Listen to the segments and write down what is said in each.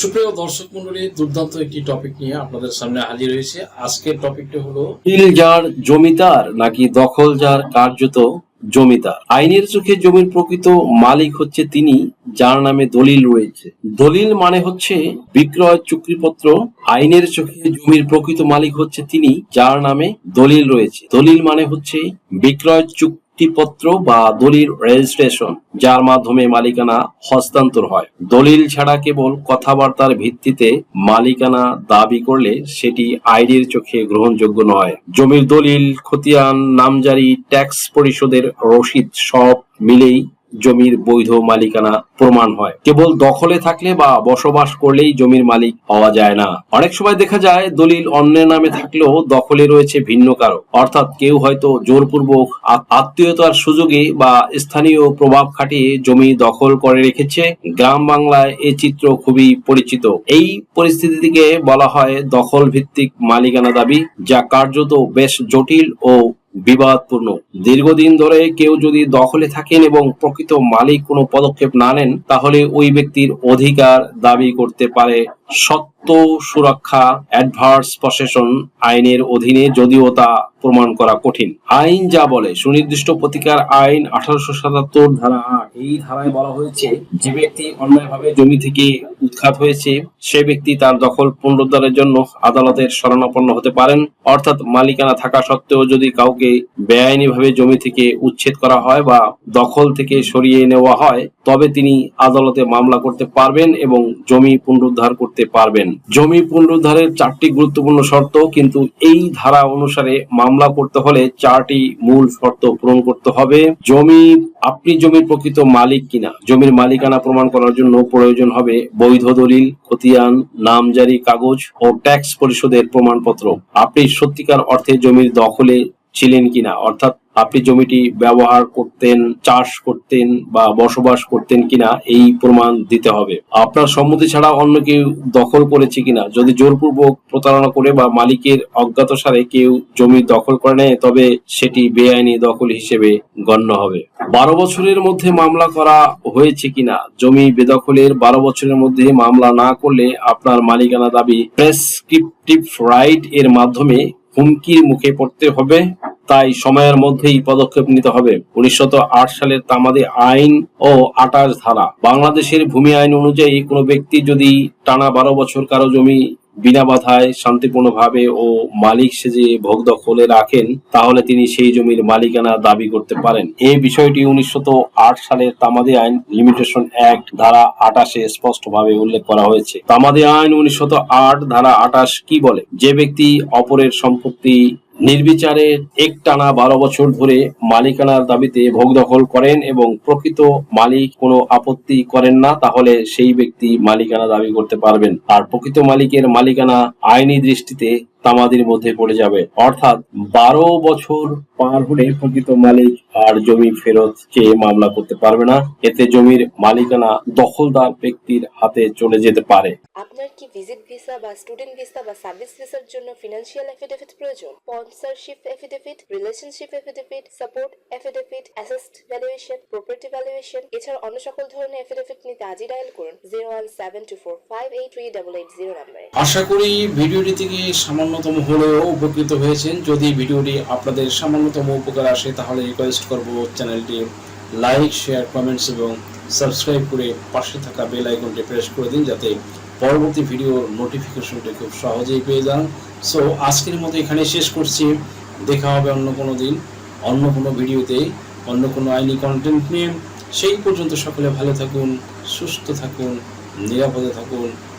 সুপ্রিয় দর্শক মন্ডলী, দুর্দান্ত একটি টপিক নিয়ে আপনাদের সামনে হাজির হয়েছে। আজকের টপিকটা হলো ইলজার জমিদার নাকি দখল যার কার্যত জমিদার। আইনের চোখে জমির প্রকৃত মালিক হচ্ছে তিনি, যার নামে দলিল রয়েছে। দলিল মানে হচ্ছে বিক্রয় চুক্তিপত্র। আইনের চোখে জমির প্রকৃত মালিক হচ্ছে তিনি, যার নামে দলিল রয়েছে। দলিল মানে হচ্ছে বিক্রয় চুক্তিপত্র বা দলিল রেজিস্ট্রেশন যার মাধ্যমে মালিকানা হস্তান্তর হয়। দলিল ছাড়া কেবল কথাবার্তার ভিত্তিতে মালিকানা দাবি করলে সেটি আইনের চোখে গ্রহণযোগ্য নয়। জমির দলিল, খতিয়ান, নামজারি ট্যাক্স পরিশোধের রসিদ সব মিলেই জমির বৈধ মালিকানা প্রমাণ হয়। কেবল দখলে থাকলে বা বসবাস করলেই জমির মালিক হওয়া যায় না। অনেক সময় দেখা যায়, দলিল অন্যের নামে থাকলেও দখলে রয়েছে ভিন্ন কারও। অর্থাৎ কেউ হয়তো জোরপূর্বক আত্মীয়তার সুযোগে বা স্থানীয় প্রভাব খাটিয়ে জমি দখল করে রেখেছে। গ্রাম বাংলায় এই চিত্র খুবই পরিচিত। এই পরিস্থিতিকে বলা হয় দখল ভিত্তিক মালিকানা দাবি, যা কার্যত বেশ জটিল ও বিবাদপূর্ণ। দীর্ঘদিন ধরে কেউ যদি দখলে থাকেন এবং প্রকৃত মালিক কোনো পদক্ষেপ না নেন, তাহলে ওই ব্যক্তির অধিকার দাবি করতে পারে সত্য সুরক্ষা অ্যাডভার্স প্রসেশন আইনের অধীনে, যদিও তা প্রমাণ করা কঠিন। আইন যা বলে, সুনির্দিষ্ট প্রতিকার আইন আঠারোশো সাতাত্তর ধারা এই ধারায় বলা হয়েছে, যে ব্যক্তি অন্যায়ভাবে জমি থেকে উৎখাত হয়েছে, সে ব্যক্তি তার দখল পুনরুদ্ধারের জন্য আদালতের শরণাপন্ন হতে পারেন। অর্থাৎ মালিকানা থাকা সত্ত্বেও যদি কাউকে বেআইনিভাবে জমি থেকে উচ্ছেদ করা হয় বা দখল থেকে সরিয়ে নেওয়া হয়, তবে তিনি আদালতে মামলা করতে পারবেন এবং জমি পুনরুদ্ধার করতে পারবেন। জমি পুনরুদ্ধারের চারটি গুরুত্বপূর্ণ শর্ত, কিন্তু এই ধারা অনুসারে মামলা করতে হলে চারটি মূল শর্ত পূরণ করতে হবে। জমি, আপনি জমির প্রকৃত মালিক কিনা? জমির মালিকানা প্রমাণ করার জন্য প্রয়োজন হবে বৈধ দলিল, খতিয়ান, নামজারি কাগজ ও ট্যাক্স পরিশোধের প্রমাণপত্র। আপনি সত্যিকার অর্থে জমির দখলে ছিলেন কিনা? অর্থাৎ আপনি জমিটি ব্যবহার করতেন, চাষ করতেন বা বসবাস করতেন কিনা এই প্রমাণ দিতে হবে। আপনার সম্মতি ছাড়া অন্য কেউ দখল করেছে কিনা, যদি জোরপূর্বক প্রতারণা করে বা মালিকের অজ্ঞাতসারে কেউ জমি দখল করে নেয়, তবে সেটি বেআইনি দখল হিসেবে গণ্য হবে। বারো বছরের মধ্যে মামলা করা হয়েছে কিনা, জমি বেদখলের বারো বছরের মধ্যে মামলা না করলে আপনার মালিকানা দাবি প্রেসক্রিপটিভ রাইট এর মাধ্যমে হুমকির মুখে পড়তে হবে। তাই সময়ের মধ্যেই পদক্ষেপ নিতে হবে। উনিশশো আট সালের তামাদি আইন ও আটাশ ধারা। বাংলাদেশের ভূমি আইন অনুযায়ী কোনো ব্যক্তি যদি টানা বারো বছর কারও জমি বিনা বাধায় শান্তিপূর্ণভাবে ও মালিক সেজে ভোগ দখলে রাখেন, তাহলে তিনি সেই জমির মালিকানা দাবি করতে পারেন। এই বিষয়টি উনিশশো আট সালের তামাদি আইন লিমিটেশন অ্যাক্ট ধারা আটাশে স্পষ্টভাবে উল্লেখ করা হয়েছে। তামাদি আইন উনিশশো আট ধারা আটাশ কি বলে? যে ব্যক্তি অপরের সম্পত্তি নির্বিচারে একটানা বারো বছর ধরে মালিকানার দাবিতে ভোগ দখল করেন এবং প্রকৃত মালিক কোনো আপত্তি করেন না, তাহলে সেই ব্যক্তি মালিকানা দাবি করতে পারবেন। আর প্রকৃত মালিকের মালিকানা আইনি দৃষ্টিতে তামাদির মধ্যে পড়ে যাবে। অর্থাৎ বারো বছর পার হলে প্রকৃত মালিক আর জমি ফেরত চেয়ে মামলা করতে পারবে না। এতে জমির মালিকানা দখলদার ব্যক্তির হাতে চলে যেতে পারে। আপনার কি ভিজিট ভিসা বা স্টুডেন্ট ভিসা বা সার্ভিস ভিসার জন্য ফিনান্সিয়াল এফিডেভিট প্রয়োজন? Sponsorship affidavit relationship affidavit support affidavit asset valuation property valuation এছাড়া অন্য সকল ধরনের এফিডেভিট নিতে আজই ডায়াল করুন। Zero one seven two four five eight three double eight zero নাম্বারে আশা করি ভিডিওটি থেকে সামান্যতম হলেও উপকৃত হয়েছেন। যদি ভিডিওটি আপনাদের সামান্যতম উপকার আসে, তাহলে রিকোয়েস্ট করব চ্যানেলটি লাইক শেয়ার কমেন্টস এবং সাবস্ক্রাইব করে পাশে থাকা বেল আইকনটি প্রেস করে দিন, যাতে পরবর্তী ভিডিওর নোটিফিকেশনটি খুব সহজেই পেয়ে যান। সো আজকের মতো এখানে শেষ করছি। দেখা হবে অন্য কোনো দিন, অন্য কোনো ভিডিওতে, অন্য কোনো আইনি কন্টেন্ট নিয়ে। সেই পর্যন্ত সকলে ভালো থাকুন, সুস্থ থাকুন, নিরাপদে থাকুন।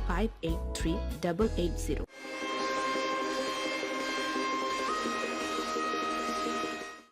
five eight three double eight zero